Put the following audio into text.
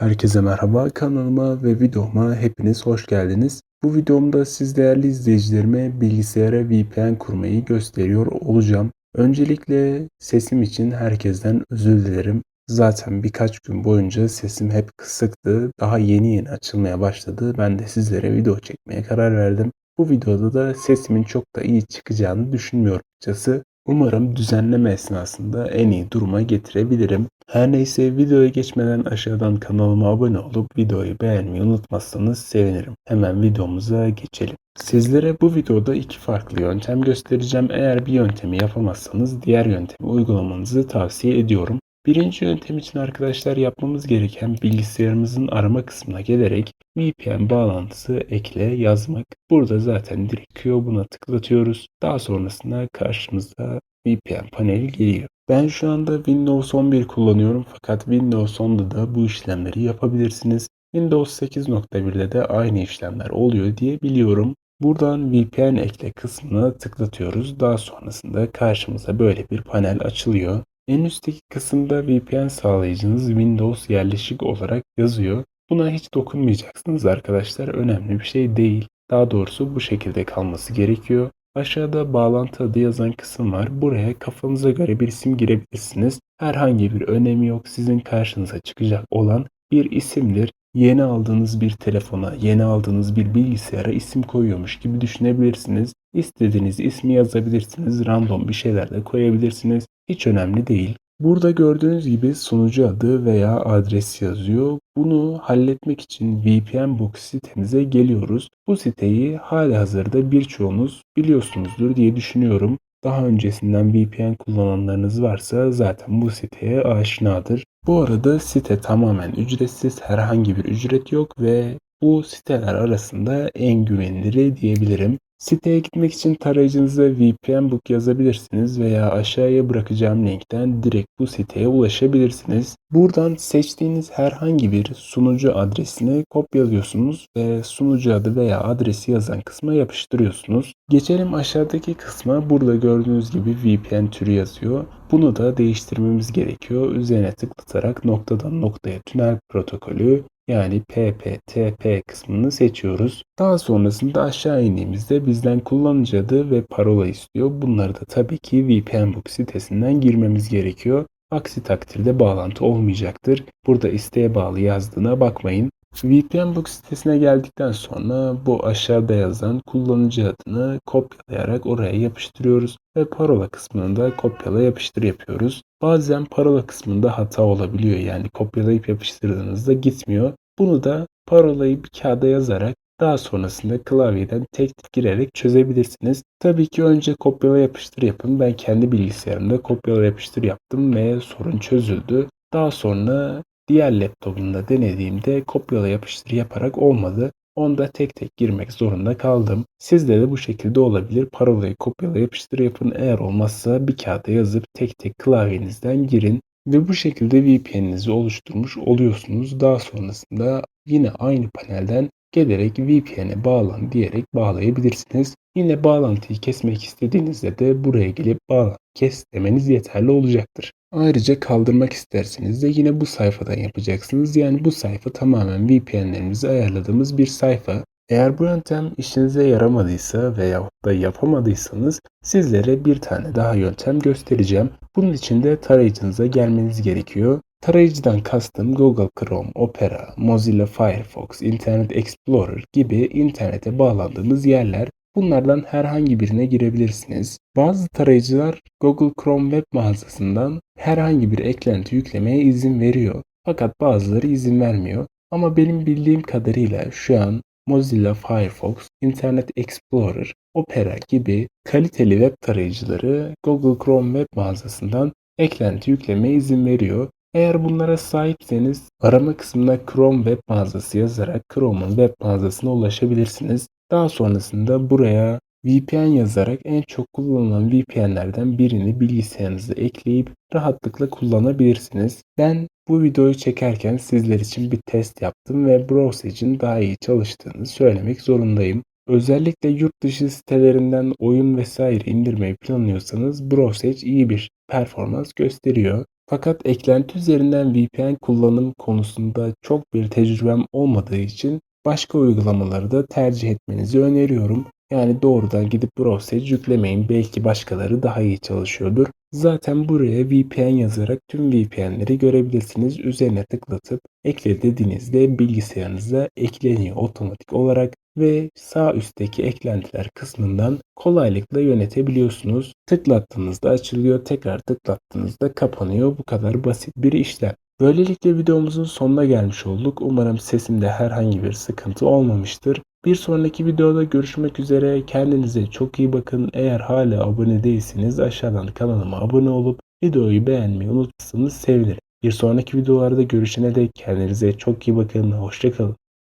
Herkese merhaba kanalıma ve videoma hepiniz hoş geldiniz. Bu videomda siz değerli izleyicilerime bilgisayara VPN kurmayı gösteriyor olacağım. Öncelikle sesim için herkesten özür dilerim. Zaten birkaç gün boyunca sesim hep kısıktı. Daha yeni yeni açılmaya başladı. Ben de sizlere video çekmeye karar verdim. Bu videoda da sesimin çok da iyi çıkacağını düşünmüyorum açıkçası. Umarım düzenleme esnasında en iyi duruma getirebilirim. Her neyse videoya geçmeden aşağıdan kanalıma abone olup videoyu beğenmeyi unutmazsanız sevinirim. Hemen videomuza geçelim. Sizlere bu videoda iki farklı yöntem göstereceğim. Eğer bir yöntemi yapamazsanız diğer yöntemi uygulamanızı tavsiye ediyorum. Birinci yöntem için arkadaşlar yapmamız gereken bilgisayarımızın arama kısmına gelerek VPN bağlantısı ekle yazmak. Burada zaten direkt buna tıklatıyoruz. Daha sonrasında karşımıza VPN paneli geliyor. Ben şu anda Windows 11 kullanıyorum fakat Windows 10'da da bu işlemleri yapabilirsiniz. Windows 8.1'de de aynı işlemler oluyor diye biliyorum. Buradan VPN ekle kısmına tıklatıyoruz. Daha sonrasında karşımıza böyle bir panel açılıyor. En üstteki kısımda VPN sağlayıcınız Windows yerleşik olarak yazıyor. Buna hiç dokunmayacaksınız arkadaşlar. Önemli bir şey değil. Daha doğrusu bu şekilde kalması gerekiyor. Aşağıda bağlantı adı yazan kısım var. Buraya kafanıza göre bir isim girebilirsiniz. Herhangi bir önemi yok. Sizin karşınıza çıkacak olan bir isimdir. Yeni aldığınız bir telefona, yeni aldığınız bir bilgisayara isim koyuyormuş gibi düşünebilirsiniz. İstediğiniz ismi yazabilirsiniz. Random bir şeyler de koyabilirsiniz. Hiç önemli değil. Burada gördüğünüz gibi sunucu adı veya adres yazıyor. Bunu halletmek için VPN sitemize geliyoruz. Bu siteyi hali hazırda birçoğunuz biliyorsunuzdur diye düşünüyorum. Daha öncesinden VPN kullananlarınız varsa zaten bu siteye aşinadır. Bu arada site tamamen ücretsiz, herhangi bir ücret yok ve bu siteler arasında en güveniliri diyebilirim. Siteye gitmek için tarayıcınıza VPN Book yazabilirsiniz veya aşağıya bırakacağım linkten direkt bu siteye ulaşabilirsiniz. Buradan seçtiğiniz herhangi bir sunucu adresini kopyalıyorsunuz ve sunucu adı veya adresi yazan kısma yapıştırıyorsunuz. Geçelim aşağıdaki kısma. Burada gördüğünüz gibi VPN türü yazıyor. Bunu da değiştirmemiz gerekiyor. Üzerine tıklatarak noktadan noktaya tünel protokolü yani PPTP kısmını seçiyoruz. Daha sonrasında aşağı indiğimizde bizden kullanıcı adı ve parola istiyor. Bunları da tabii ki VPNbook sitesinden girmemiz gerekiyor. Aksi takdirde bağlantı olmayacaktır. Burada isteğe bağlı yazdığına bakmayın. VPNbook sitesine geldikten sonra bu aşağıda yazan kullanıcı adını kopyalayarak oraya yapıştırıyoruz ve parola kısmını da kopyala yapıştır yapıyoruz. Bazen parola kısmında hata olabiliyor yani kopyalayıp yapıştırdığınızda gitmiyor. Bunu da parolayı bir kağıda yazarak daha sonrasında klavyeden tek tek girerek çözebilirsiniz. Tabii ki önce kopyala yapıştır yapın. Ben kendi bilgisayarımda kopyala yapıştır yaptım ve sorun çözüldü. Daha sonra diğer laptopumda denediğimde kopyala yapıştır yaparak olmadı. Onda tek tek girmek zorunda kaldım. Sizde de bu şekilde olabilir. Parolayı kopyala yapıştır yapın. Eğer olmazsa bir kağıda yazıp tek tek klavyenizden girin. Ve bu şekilde VPN'inizi oluşturmuş oluyorsunuz. Daha sonrasında yine aynı panelden gelerek VPN'e bağlan diyerek bağlayabilirsiniz. Yine bağlantıyı kesmek istediğinizde de buraya gelip bağlan kes demeniz yeterli olacaktır. Ayrıca kaldırmak isterseniz de yine bu sayfadan yapacaksınız. Yani bu sayfa tamamen VPN'lerimizi ayarladığımız bir sayfa. Eğer bu yöntem işinize yaramadıysa veya da yapamadıysanız sizlere bir tane daha yöntem göstereceğim. Bunun için de tarayıcınıza gelmeniz gerekiyor. Tarayıcıdan kastım Google Chrome, Opera, Mozilla Firefox, Internet Explorer gibi internete bağlandığınız yerler. Bunlardan herhangi birine girebilirsiniz. Bazı tarayıcılar Google Chrome web mağazasından herhangi bir eklenti yüklemeye izin veriyor. Fakat bazıları izin vermiyor. Ama benim bildiğim kadarıyla şu an Mozilla Firefox, Internet Explorer, Opera gibi kaliteli web tarayıcıları Google Chrome web mağazasından eklenti yüklemeye izin veriyor. Eğer bunlara sahipseniz arama kısmına Chrome web mağazası yazarak Chrome'un web mağazasına ulaşabilirsiniz. Daha sonrasında buraya VPN yazarak en çok kullanılan VPN'lerden birini bilgisayarınıza ekleyip rahatlıkla kullanabilirsiniz. Ben bu videoyu çekerken sizler için bir test yaptım ve Browsage'in daha iyi çalıştığını söylemek zorundayım. Özellikle yurt dışı sitelerinden oyun vesaire indirmeyi planlıyorsanız Browsage iyi bir performans gösteriyor. Fakat eklenti üzerinden VPN kullanım konusunda çok bir tecrübem olmadığı için başka uygulamaları da tercih etmenizi öneriyorum. Yani doğrudan gidip Browser'ı yüklemeyin. Belki başkaları daha iyi çalışıyordur. Zaten buraya VPN yazarak tüm VPN'leri görebilirsiniz. Üzerine tıklatıp ekle dediğinizde bilgisayarınıza ekleniyor otomatik olarak ve sağ üstteki eklentiler kısmından kolaylıkla yönetebiliyorsunuz. Tıklattığınızda açılıyor, tekrar tıklattığınızda kapanıyor. Bu kadar basit bir işlem. Böylelikle videomuzun sonuna gelmiş olduk. Umarım sesimde herhangi bir sıkıntı olmamıştır. Bir sonraki videoda görüşmek üzere. Kendinize çok iyi bakın. Eğer hala abone değilseniz aşağıdan kanalıma abone olup videoyu beğenmeyi unutmazsanız sevinirim. Bir sonraki videolarda görüşene dek kendinize çok iyi bakın. Hoşçakalın.